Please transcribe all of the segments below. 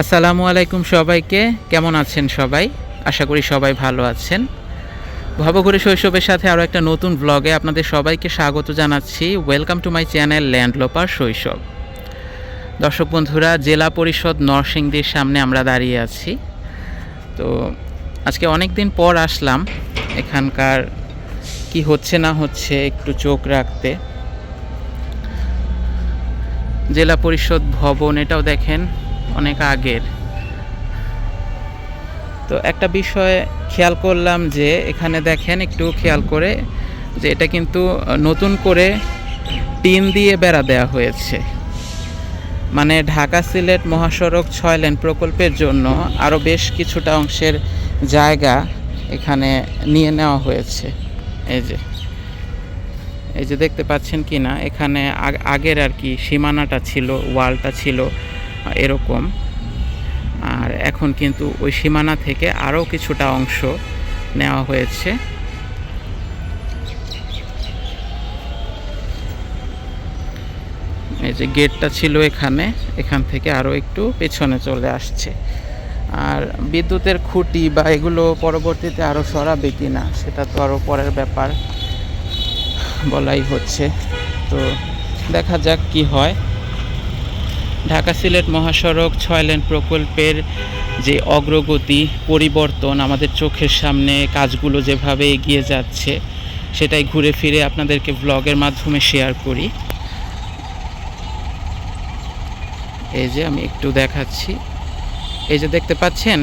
আসসালামু আলাইকুম সবাইকে। কেমন আছেন সবাই? আশা করি সবাই ভালো আছেন। ভবঘুরে শৈশবের সাথে আরও একটা নতুন ব্লগে আপনাদের সবাইকে স্বাগত জানাচ্ছি। Welcome to my channel Landloper শৈশব দর্শক বন্ধুরা, জেলা পরিষদ নরসিংদীর সামনে আমরা দাঁড়িয়ে আছি। তো আজকে অনেক দিন পর আসলাম। এখানকার কি হচ্ছে না হচ্ছে একটু চোখ রাখতে। জেলা পরিষদ ভবন, এটাও দেখেন। অনেক আগের। তো একটা বিষয় খেয়াল করলাম যে এখানে দেখেন একটু খেয়াল করে যে এটা কিন্তু নতুন করে টিন দিয়ে বেড়া দেওয়া হয়েছে। মানে ঢাকা সিলেট মহাসড়ক ছয় লেন প্রকল্পের জন্য আরও বেশ কিছুটা অংশের জায়গা এখানে নিয়ে নেওয়া হয়েছে। এই যে এই যে দেখতে পাচ্ছেন কি না এখানে আগ- আগের আর কি সীমানাটা ছিল, ওয়ালটা ছিল। এরকম। আর এখন কিন্তু ওই সীমানা থেকে আরও কিছুটা অংশ নেওয়া হয়েছে। এই যে গেটটা ছিল এখানে, এখান থেকে আরও একটু পেছনে চলে আসছে। আর বিদ্যুতের খুঁটি বা এগুলো পরবর্তীতে আরও সরাবে কি না, সেটা তো আরও পরের ব্যাপার বলাই হচ্ছে। তো দেখা যাক কি হয়। ঢাকা সিলেট মহাসড়ক ছয় লেন প্রকল্পের যে অগ্রগতি, পরিবর্তন আমাদের চোখের সামনে, কাজগুলো যেভাবে এগিয়ে যাচ্ছে, সেটাই ঘুরে ফিরে আপনাদেরকে ব্লগের মাধ্যমে শেয়ার করি। এই যে আমি একটু দেখাচ্ছি। এই যে দেখতে পাচ্ছেন,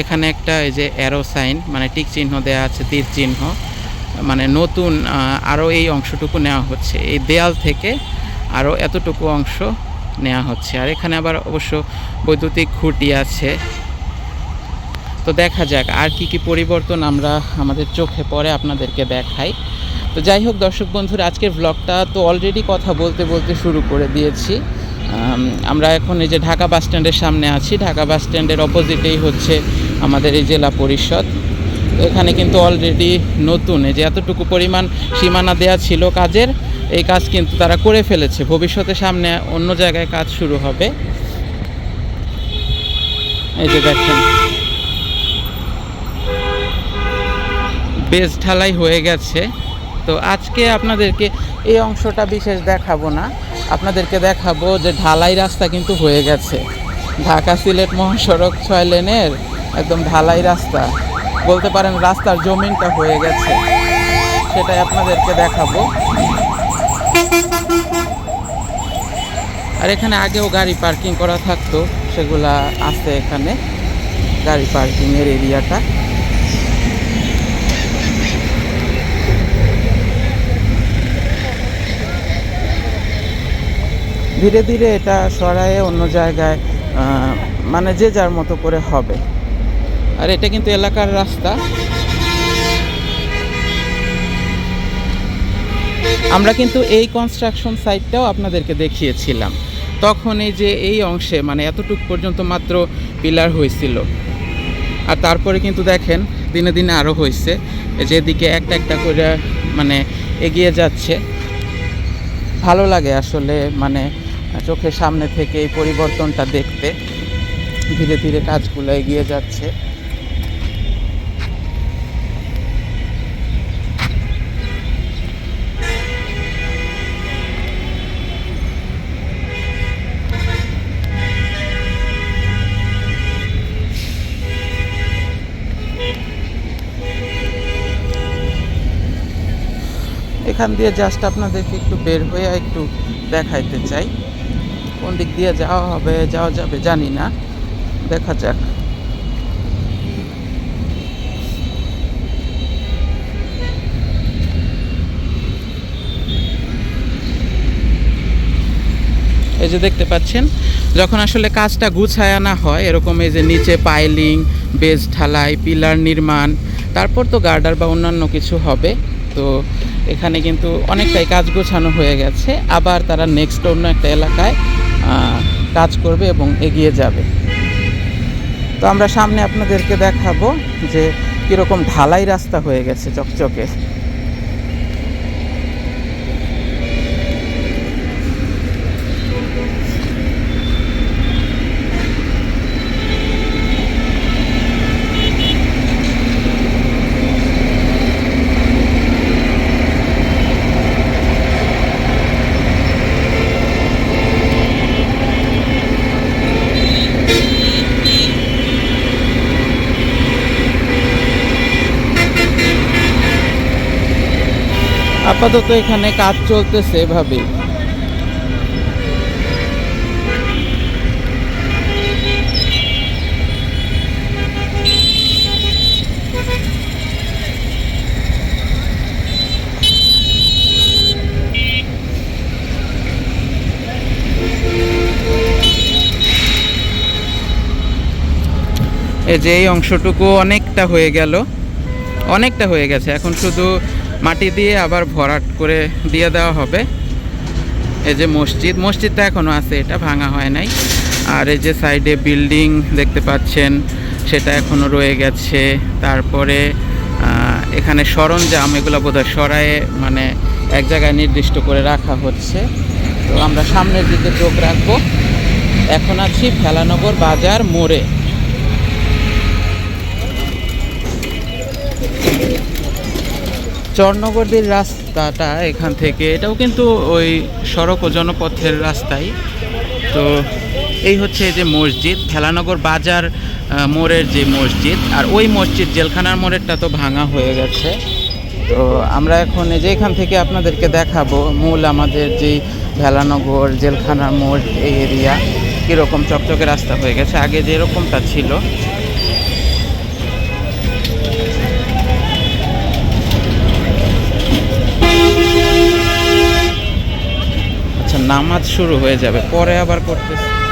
এখানে একটা এই যে অ্যারো সাইন মানে টিক চিহ্ন দেওয়া আছে, তীর চিহ্ন। মানে নতুন আরও এই অংশটুকু নেওয়া হচ্ছে। এই দেয়াল থেকে আরও এতটুকু অংশ নেওয়া হচ্ছে। আর এখানে আবার অবশ্য বৈদ্যুতিক খুঁটি আছে। তো দেখা যাক আর কি কি পরিবর্তন আমরা আমাদের চোখে পড়ে আপনাদেরকে দেখাই। তো যাই হোক দর্শক বন্ধুরা, আজকের ব্লগটা তো অলরেডি কথা বলতে বলতে শুরু করে দিয়েছি। আমরা এখন এই যে ঢাকা বাস স্ট্যান্ডের সামনে আছি। ঢাকা বাস স্ট্যান্ডের অপোজিটেই হচ্ছে আমাদের এই জেলা পরিষদ। এখানে কিন্তু অলরেডি নতুন, এই যে এতটুকু পরিমাণ সীমানা দেয়া ছিল কাজের। এই কাজ কিন্তু তারা করে ফেলেছে। ভবিষ্যতে সামনে অন্য জায়গায় কাজ শুরু হবে। এই যে দেখেন। বেশ ঢালাই হয়ে গেছে। তো আজকে আপনাদেরকে এই অংশটা বিশেষ দেখাবো না। আপনাদেরকে দেখাবো যে ঢালাই রাস্তা কিন্তু হয়ে গেছে। ঢাকা সিলেট মহাসড়ক ছয় লেনের একদম ঢালাই রাস্তা। বলতে পারেন রাস্তার জমিনটা হয়ে গেছে। সেটাই আপনাদেরকে দেখাবো। আর এখানে আগেও গাড়ি পার্কিং করা থাকতো, সেগুলা আছে এখানে, গাড়ি পার্কিংয়ের এরিয়াটা। ধীরে ধীরে এটা সরায়ে অন্য জায়গায় মানে যে যার মতো করে হবে। আর এটা কিন্তু এলাকার রাস্তা। আমরা কিন্তু এই কনস্ট্রাকশন সাইটটাও আপনাদেরকে দেখিয়েছিলাম। তখন এই যে এই অংশে মানে এতটুক পর্যন্ত মাত্র পিলার হয়েছিল। আর তারপরে কিন্তু দেখেন, দিনে দিনে আরও হয়েছে। যেদিকে একটা একটা করে মানে এগিয়ে যাচ্ছে। ভালো লাগে আসলে মানে চোখের সামনে থেকে এই পরিবর্তনটা দেখতে। ধীরে ধীরে কাজগুলো এগিয়ে যাচ্ছে। এখান দিয়ে জাস্ট আপনাদেরকে একটু বের হয়ে একটু দেখাইতে চাই। কোন দিক দিয়ে যাওয়া হবে, যাওয়া যাবে জানি না। দেখা যাক। এই যে দেখতে পাচ্ছেন, যখন আসলে কাজটা গুছায় আনা হয়, এরকম এই যে নিচে পাইলিং বেস ঢালাই পিলার নির্মাণ, তারপর তো গার্ডার বা অন্যান্য কিছু হবে, তো এখানে কিন্তু অনেকটাই কাজ গোছানো হয়ে গেছে। আবার তারা নেক্সট অন্য একটা এলাকায় কাজ করবে এবং এগিয়ে যাবে। তো আমরা সামনে আপনাদেরকে দেখাবো যে কীরকম ঢালাই রাস্তা হয়ে গেছে চকচকে। আপাতত এখানে কাজ চলতেছে এভাবেই। এই যে এই অংশটুকু অনেকটা হয়ে গেল। অনেকটা হয়ে গেছে। এখন শুধু মাটি দিয়ে আবার ভরাট করে দিয়ে দেওয়া হবে। এই যে মসজিদ, মসজিদটা এখনও আছে, এটা ভাঙা হয় নাই। আর এই যে সাইডে বিল্ডিং দেখতে পাচ্ছেন, সেটা এখনও রয়ে গেছে। তারপরে এখানে সরঞ্জাম, এগুলো বোধহয় সরায়ে মানে এক জায়গায় নির্দিষ্ট করে রাখা হচ্ছে। তো আমরা সামনের দিকে চোখ রাখব। এখন আছি ফেলানগর বাজার মোড়ে। চরনগরদের রাস্তাটা এখান থেকে, এটাও কিন্তু ওই সড়ক ও জনপথের রাস্তাই। তো এই হচ্ছে যে মসজিদ ভেলানগর বাজার মোড়ের যে মসজিদ, আর ওই মসজিদ জেলখানার মোড়েরটা তো ভাঙা হয়ে গেছে। তো আমরা এখন যে এখান থেকে আপনাদেরকে দেখাবো মূল আমাদের যেই ভেলানগর জেলখানার মোড়, এই এরিয়া, কীরকম চকচকে রাস্তা হয়ে গেছে। আগে যেরকমটা ছিল নামাজ শুরু হয়ে যাবে পরে আবার করতেছে।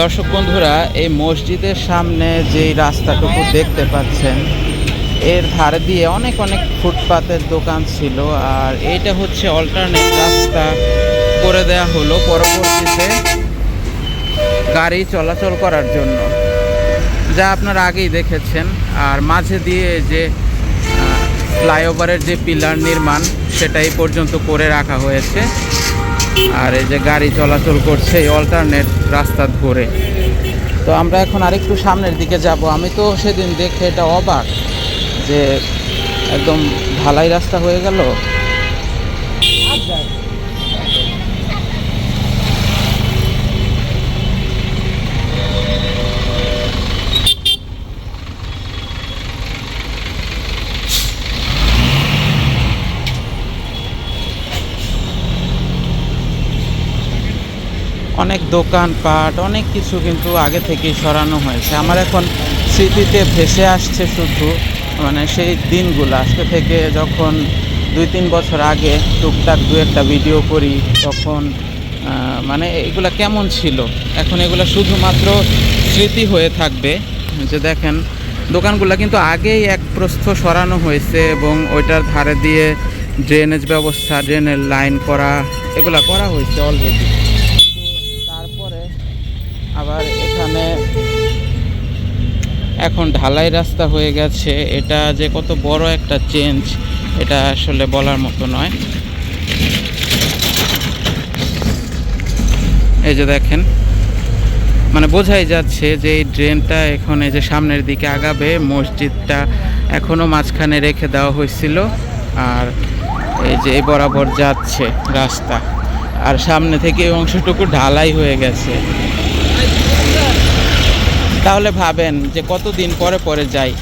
দর্শক বন্ধুরা, এই মসজিদের সামনে যেই রাস্তাটুকু দেখতে পাচ্ছেন, এর ধারে দিয়ে অনেক অনেক ফুটপাতের দোকান ছিল। আর এটা হচ্ছে অল্টারনেট রাস্তা করে দেয়া হলো পরবর্তীতে গাড়ি চলাচল করার জন্য। যা আপনারা আগেই দেখেছেন। আর মাঝে দিয়ে যে ফ্লাইওভারের যে পিলার নির্মাণ সেটাই পর্যন্ত করে রাখা হয়েছে। আর এই যে গাড়ি চলাচল করছে এই অল্টারনেট রাস্তা ধরে। তো আমরা এখন আরেকটু সামনের দিকে যাব। আমি তো সেদিন দেখে এটা অবাক যে একদম ঢালাই রাস্তা হয়ে গেল। অনেক দোকানপাট, অনেক কিছু কিন্তু আগে থেকেই সরানো হয়েছে। আমার এখন স্মৃতিতে ভেসে আসছে শুধু মানে সেই দিনগুলো। আজকে থেকে যখন দুই তিন বছর আগে টুকটাক দু একটা ভিডিও করি, তখন মানে এগুলো কেমন ছিল? এখন এগুলো শুধুমাত্র স্মৃতি হয়ে থাকবে। যে দেখেন, দোকানগুলো কিন্তু আগেই এক প্রস্থ সরানো হয়েছে এবং ওইটার ধারে দিয়ে ড্রেনেজ ব্যবস্থা ড্রেনের লাইন করা, এগুলো করা হয়েছে অলরেডি আবার এখানে এখন ঢালাই রাস্তা হয়ে গেছে। এটা যে কত বড় একটা চেঞ্জ এটা আসলে বলার মতো নয়। এই যে দেখেন মানে বোঝাই যাচ্ছে যে এই ড্রেনটা এখন এই যে সামনের দিকে আগাবে, মসজিদটা এখনও মাঝখানে রেখে দেওয়া হয়েছিল, আর এই যে বরাবর যাচ্ছে রাস্তা। আর সামনে থেকে এই অংশটুকু ঢালাই হয়ে গেছে। তাহলে ভাবেন যে কতদিন পরে পরে যাই।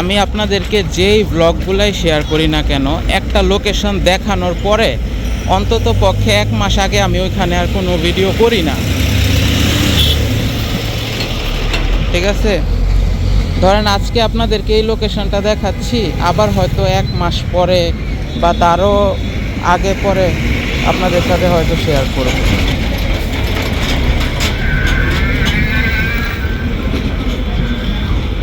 আমি আপনাদেরকে যেই ব্লগগুলাই শেয়ার করি না কেন, একটা লোকেশন দেখানোর পরে অন্তত পক্ষে এক মাস আগে আমি ওইখানে আর কোনো ভিডিও করি না। ঠিক আছে? ধরেন আজকে আপনাদেরকে এই লোকেশনটা দেখাচ্ছি, আবার হয়তো এক মাস পরে বা তারও আগে পরে আপনাদের সাথে হয়তো শেয়ার করব।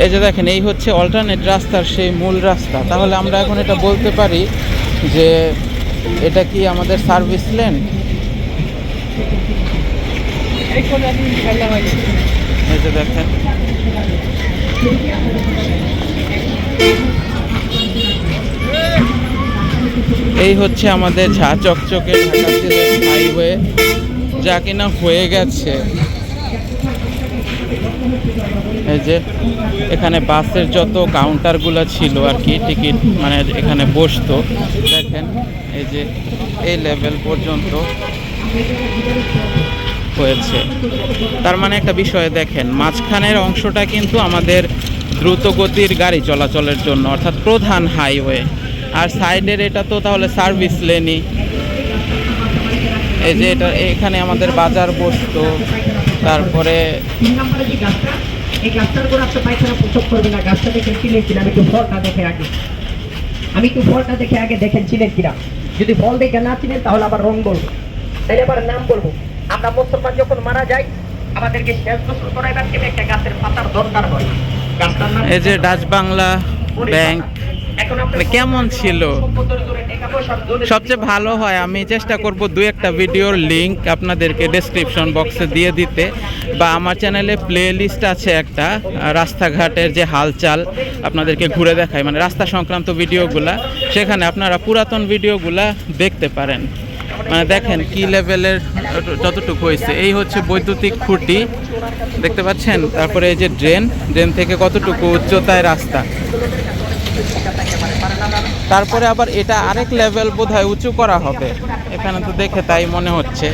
এই যে দেখেন, এই হচ্ছে অল্টারনেট রাস্তার সেই মূল রাস্তা। তাহলে আমরা এখন এটা বলতে পারি যে এটা কি আমাদের সার্ভিস লেন এই দেখেন। এই হচ্ছে আমাদের ঝা চকচকে হাইওয়ে যা কিনা হয়ে গেছে। এই যে এখানে বাসের যত কাউন্টারগুলো ছিল আর কি টিকিট মানে এখানে বসতো, দেখেন, এই যে এই লেভেল পর্যন্ত হয়েছে। তার মানে একটা বিষয়, দেখেন, মাঝখানের অংশটা কিন্তু আমাদের দ্রুত গতির গাড়ি চলাচলের জন্য, অর্থাৎ প্রধান হাইওয়ে আর সাইডের এটা তো তাহলে সার্ভিস লেনই এই যে এটা, এখানে আমাদের বাজার বসতো। তারপরে এই গাছটার উপর আপনার পায়খানা প্রসব করবে না। গাছটা দেখেন চিনেন কিনা আমি একটু ফলটা দেখে আগে। আমি একটু ফলটা দেখে আগে দেখেন চিনেন কিনা। যদি ফল দেখে না চিনেন তাহলে আবার রং বলব। তাহলে আবার নাম বলব। আমরা মুসলমান যখন মারা যাই আমাদেরকে শেষ গোসল করাইবার একটা গাছের পাতার দরকার হয়। এই যে ডাচ বাংলা ব্যাংক। কেমন ছিল? সবচেয়ে ভালো হয় আমি চেষ্টা করব দু একটা ভিডিওর লিঙ্ক আপনাদেরকে ডেসক্রিপশন বক্সে দিয়ে দিতে বা আমার চ্যানেলে প্লে লিস্ট আছে একটা রাস্তাঘাটের যে হালচাল আপনাদেরকে ঘুরে দেখায় মানে রাস্তা সংক্রান্ত ভিডিওগুলা সেখানে আপনারা পুরাতন ভিডিওগুলা দেখতে পারেন। মানে দেখেন কি লেভেলের যতটুকু হয়েছে। এই হচ্ছে বৈদ্যুতিক খুঁটি দেখতে পাচ্ছেন? তারপরে এই যে ড্রেন ড্রেন থেকে কতটুকু উচ্চতায় রাস্তা? তারপরে আবার এটা আরেক লেভেল বোধহয় উঁচু করা হবে। এখানে তো দেখে তাই মনে হচ্ছে।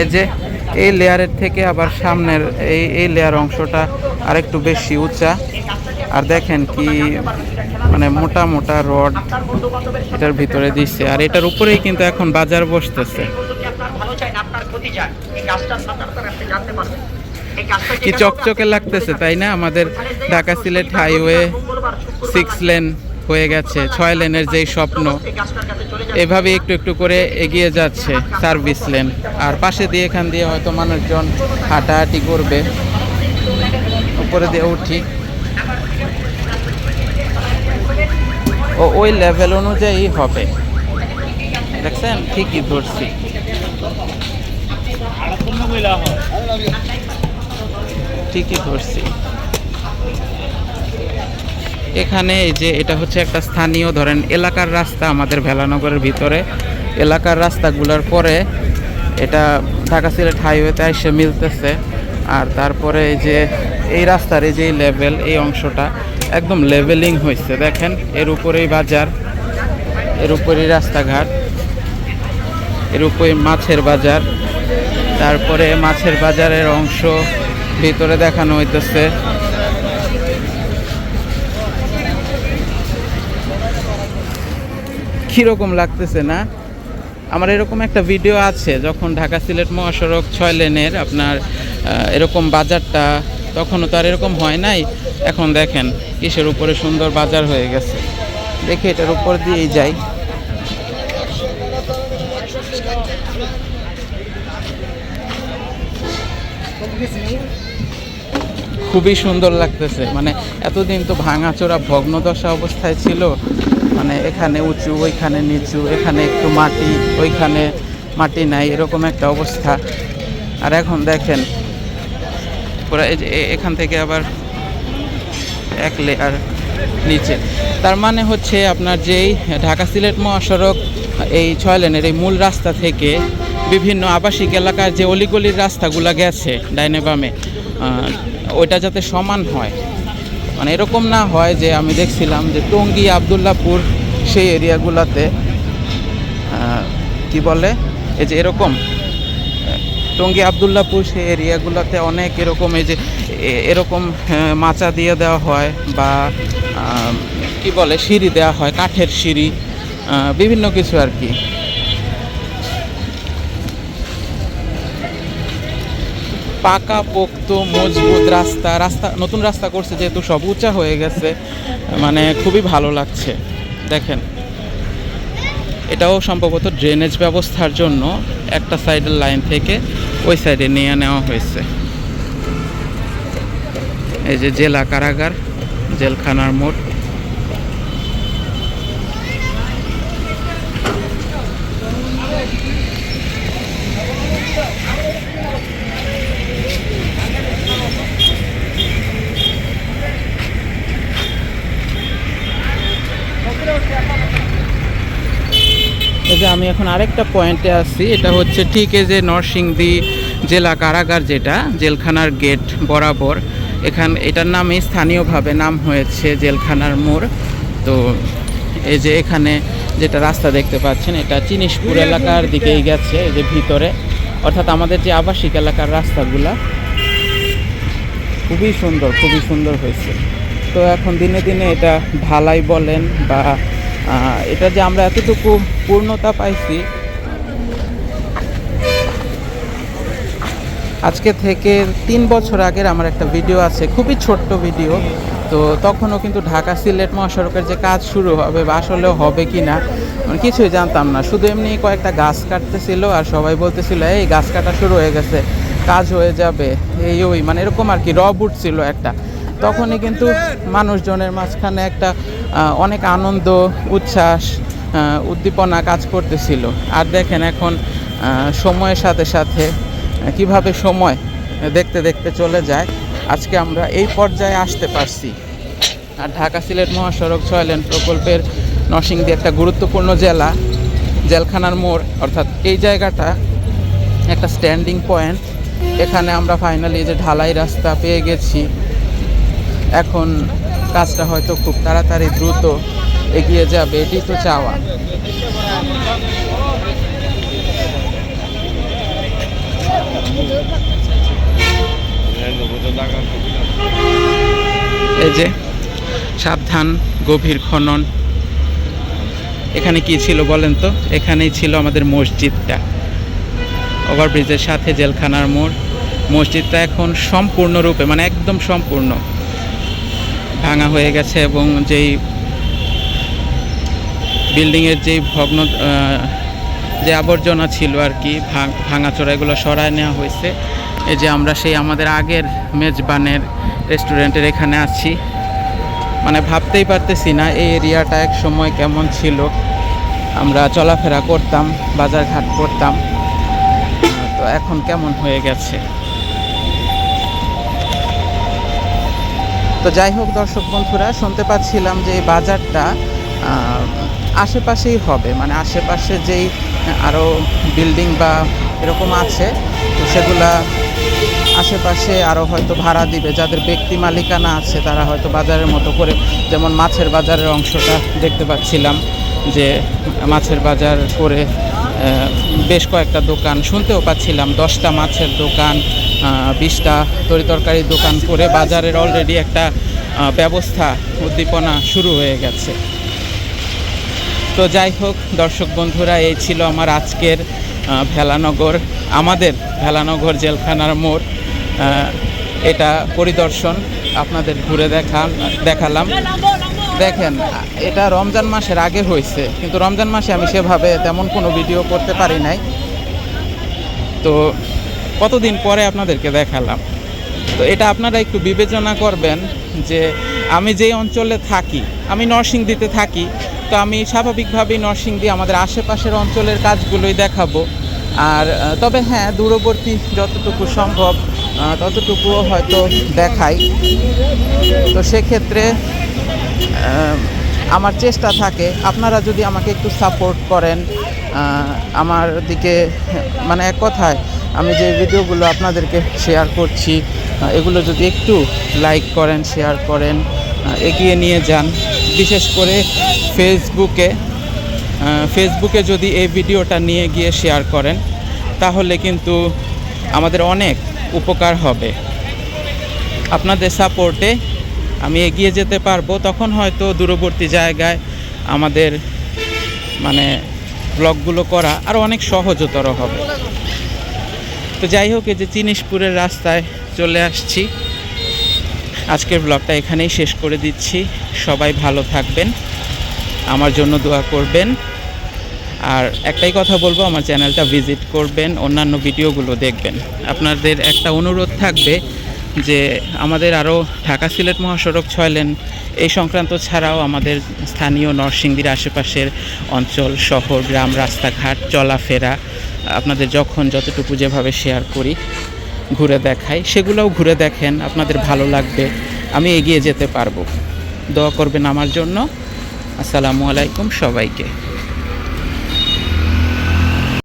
এই যে এই লেয়ারের থেকে আবার সামনের এই এই লেয়ার অংশটা আরেকটু বেশি উঁচা। আর দেখেন কি মানে মোটা মোটা রড এটার ভিতরে দিচ্ছে আর এটার উপরেই কিন্তু এখন বাজার বসতেছে। কি চকচকে লাগতেছে তাই না? আমাদের Dhaka Sylhet highway six lane হয়ে গেছে ছয় লেনের যেই স্বপ্ন এভাবে একটু একটু করে এগিয়ে যাচ্ছে সার্ভিস লেন আর পাশে দিয়ে এখান দিয়ে হয়তো মানুষজন হাঁটাহাঁটি করবে। উপরে দিয়ে উঠি। ও, ওই লেভেল অনুযায়ী হবে। দেখছেন? ঠিকই ধরছি। ঠিকই ধরছি। এখানে এই যে এটা হচ্ছে একটা স্থানীয়, ধরেন এলাকার রাস্তা আমাদের ভেলানগরের ভিতরে। এলাকার রাস্তাগুলোর পরে এটা ঢাকা সিলেট হাইওয়েতে এসে মিলতেছে। আর তারপরে এই যে এই রাস্তার এই যে লেভেল এই অংশটা একদম লেভেলিং হয়েছে দেখেন। এর উপরেই বাজার, এর উপরেই রাস্তাঘাট, এর উপরে মাছের বাজার, তারপরে মাছের বাজারের অংশ ভিতরে দেখানো হইতেছে। কীরকম লাগতেছে না? আমার এরকম একটা ভিডিও আছে, যখন ঢাকা সিলেট মহাসড়ক ছয় লেনের আপনার এরকম বাজারটা তখনও তো আর এরকম হয় নাই। এখন দেখেন কিসের উপরে সুন্দর বাজার হয়ে গেছে। দেখি এটার উপর দিয়েই যাই। খুবই সুন্দর লাগতেছে। মানে এতদিন তো ভাঙাচোরা ভগ্নদশা অবস্থায় ছিল। মানে এখানে উঁচু, ওইখানে নিচু, এখানে একটু মাটি, ওইখানে মাটি নাই, এরকম একটা অবস্থা। আর এখন দেখেন পুরো এখান থেকে আবার এক লেয়ার নিচে। তার মানে হচ্ছে আপনার যেই ঢাকা সিলেট মহাসড়ক, এই ছয় লেনের এই মূল রাস্তা থেকে বিভিন্ন আবাসিক এলাকার যে অলিগলির রাস্তাগুলো গেছে ডাইনে বামে ওইটা যাতে সমান হয়। মানে এরকম না হয় যে আমি দেখছিলাম যে টঙ্গী, আবদুল্লাপুর সেই এরিয়াগুলোতে কি বলে? এই যে এরকম টঙ্গী আবদুল্লাপুর সেই এরিয়াগুলোতে অনেক এরকম এই যে এরকম মাচা দিয়ে দেওয়া হয় বা কি বলে, সিঁড়ি দেওয়া হয়, কাঠের সিঁড়ি বিভিন্ন কিছু আর কি। পাকা, পোক্ত, মজবুত রাস্তা রাস্তা, নতুন রাস্তা করছে যেহেতু সব উঁচা হয়ে গেছে মানে খুবই ভালো লাগছে, দেখেন। এটাও সম্ভবত ড্রেনেজ ব্যবস্থার জন্য একটা সাইডের লাইন থেকে ওই সাইডে নিয়ে নেওয়া হয়েছে। এই যে জেলা কারাগার, জেলখানার মোড়। এই যে আমি এখন আরেকটা পয়েন্টে আছি, এটা হচ্ছে ঠিক এ যে নরসিংদী জেলা কারাগার যেটা, জেলখানার গেট বরাবর। এখান, এটার নামে স্থানীয়ভাবে নাম হয়েছে জেলখানার মোড়। তো এই যে এখানে যেটা রাস্তা দেখতে পাচ্ছেন, এটা চিনিশপুর এলাকার দিকেই গেছে, এই যে ভিতরে। অর্থাৎ আমাদের যে আবাসিক এলাকার রাস্তাগুলা, খুবই সুন্দর খুবই সুন্দর হয়েছে। তো এখন দিনে দিনে এটা ঢালাই বলেন বা এটা যে আমরা এতটুকু পূর্ণতা পাইছি আজকে থেকে তিন বছর আগের আমার একটা ভিডিও আছে, খুবই ছোট্ট ভিডিও তো তখনও কিন্তু ঢাকা সিলেট মহাসড়কের যে কাজ শুরু হবে বা আসলেও হবে কি না মানে কিছুই জানতাম না। শুধু এমনি কয়েকটা গাছ কাটতেছিল আর সবাই বলতেছিল, এই গাছ কাটা শুরু হয়ে গেছে, কাজ হয়ে যাবে। এই ওই মানে এরকম আর কি রব উঠছিল একটা। তখনই কিন্তু মানুষজনের মাঝখানে একটা অনেক আনন্দ, উচ্ছ্বাস উদ্দীপনা কাজ করতেছিল। আর দেখেন এখন সময়ের সাথে সাথে কীভাবে সময় দেখতে দেখতে চলে যায়। আজকে আমরা এই পর্যায়ে আসতে পারছি। আর ঢাকা সিলেট মহাসড়ক ছয় লেন প্রকল্পের নরসিংদী একটা গুরুত্বপূর্ণ জেলা, জেলখানার মোড়, অর্থাৎ এই জায়গাটা একটা স্ট্যান্ডিং পয়েন্ট এখানে আমরা ফাইনালি যে ঢালাই রাস্তা পেয়ে গেছি। এখন কাজটা হয়তো খুব তাড়াতাড়ি দ্রুত এগিয়ে যাবে এটি তো চাওয়া। এই যে, সাবধান, গভীর খনন। এখানে কি ছিল বলেন তো? এখানেই ছিল আমাদের মসজিদটা। ওভারব্রিজের সাথে জেলখানার মোড়। মসজিদটা এখন সম্পূর্ণরূপে মানে একদম সম্পূর্ণ ভাঙা হয়ে গেছে এবং যেই বিল্ডিংয়ের যেই ভগ্ন যে আবর্জনা ছিল আর কি, ভাঙ- ভাঙাচোরা, এগুলো সরায় নেওয়া হয়েছে। এই যে আমরা সেই আমাদের আগের মেজবানের রেস্টুরেন্টের এখানে আছি। মানে ভাবতেই পারতেছি না এই এরিয়াটা এক সময় কেমন ছিল। আমরা চলাফেরা করতাম, বাজারঘাট করতাম। তো এখন কেমন হয়ে গেছে? তো যাই হোক দর্শক বন্ধুরা, শুনতে পাচ্ছিলাম যে এই বাজারটা আশেপাশেই হবে। মানে আশেপাশে যেই আরও বিল্ডিং বা এরকম আছে, তো সেগুলা আশেপাশে আরও হয়তো ভাড়া দিবে। যাদের ব্যক্তি মালিকানা আছে, তারা হয়তো বাজারের মতো করে, যেমন মাছের বাজারের অংশটা দেখতে পাচ্ছিলাম যে, মাছের বাজার করে বেশ কয়েকটা দোকান শুনতেও পাচ্ছিলাম। দশটা মাছের দোকান বিশটা তরিতরকারির দোকান করে বাজারের অলরেডি একটা ব্যবস্থা, উদ্দীপনা শুরু হয়ে গেছে। তো যাই হোক, দর্শক বন্ধুরা, এই ছিল আমার আজকের ভেলানগর, আমাদের ভেলানগর জেলখানার মোড়। এটা পরিদর্শন, আপনাদের ঘুরে দেখা দেখালাম। দেখেন, এটা রমজান মাসের আগে হয়েছে, কিন্তু রমজান মাসে আমি সেভাবে তেমন কোনো ভিডিও করতে পারি নাই। তো কতদিন পরে আপনাদেরকে দেখালাম? তো এটা আপনারা একটু বিবেচনা করবেন যে আমি যেই অঞ্চলে থাকি, আমি নরসিংদীতে থাকি তো আমি স্বাভাবিকভাবেই নরসিংদী আমাদের আশেপাশের অঞ্চলের কাজগুলোই দেখাবো। আর তবে হ্যাঁ দূরবর্তী যতটুকু সম্ভব ততটুকুও হয়তো দেখাই। তো সেক্ষেত্রে আমার চেষ্টা থাকে, আপনারা যদি আমাকে একটু সাপোর্ট করেন আমার দিকে মানে এক কথায়, আমি যে ভিডিওগুলো আপনাদেরকে শেয়ার করছি এগুলো যদি একটু লাইক করেন শেয়ার করেন এগিয়ে নিয়ে যান। বিশেষ করে ফেসবুকে ফেসবুকে যদি এই ভিডিওটা নিয়ে গিয়ে শেয়ার করেন, তাহলে কিন্তু আমাদের অনেক উপকার হবে। আপনাদের সাপোর্টে আমি এগিয়ে যেতে পারব, তখন হয়তো দূরবর্তী জায়গায় আমাদের মানে ব্লগগুলো করা আরও অনেক সহজতর হবে। তো যাই হোক, এই যে চিনিশপুরের রাস্তায় চলে আসছি। আজকের ব্লগটা এখানেই শেষ করে দিচ্ছি। সবাই ভালো থাকবেন, আমার জন্য দোয়া করবেন। আর একটাই কথা বলব, আমার চ্যানেলটা ভিজিট করবেন, অন্যান্য ভিডিওগুলো দেখবেন। আপনাদের একটা অনুরোধ থাকবে যে আমাদের আরও ঢাকা সিলেট মহাসড়ক ছয় লেন এই সংক্রান্ত ছাড়াও আমাদের স্থানীয় নরসিংদীর আশেপাশের অঞ্চল, শহর, গ্রাম, রাস্তাঘাট, চলাফেরা, আপনাদের যখন যতটুকু যেভাবে শেয়ার করি ঘুরে দেখাই। সেগুলোও ঘুরে দেখেন, আপনাদের ভালো লাগবে। আমি এগিয়ে যেতে পারব। দোয়া করবেন আমার জন্য। আসসালামু আলাইকুম সবাইকে।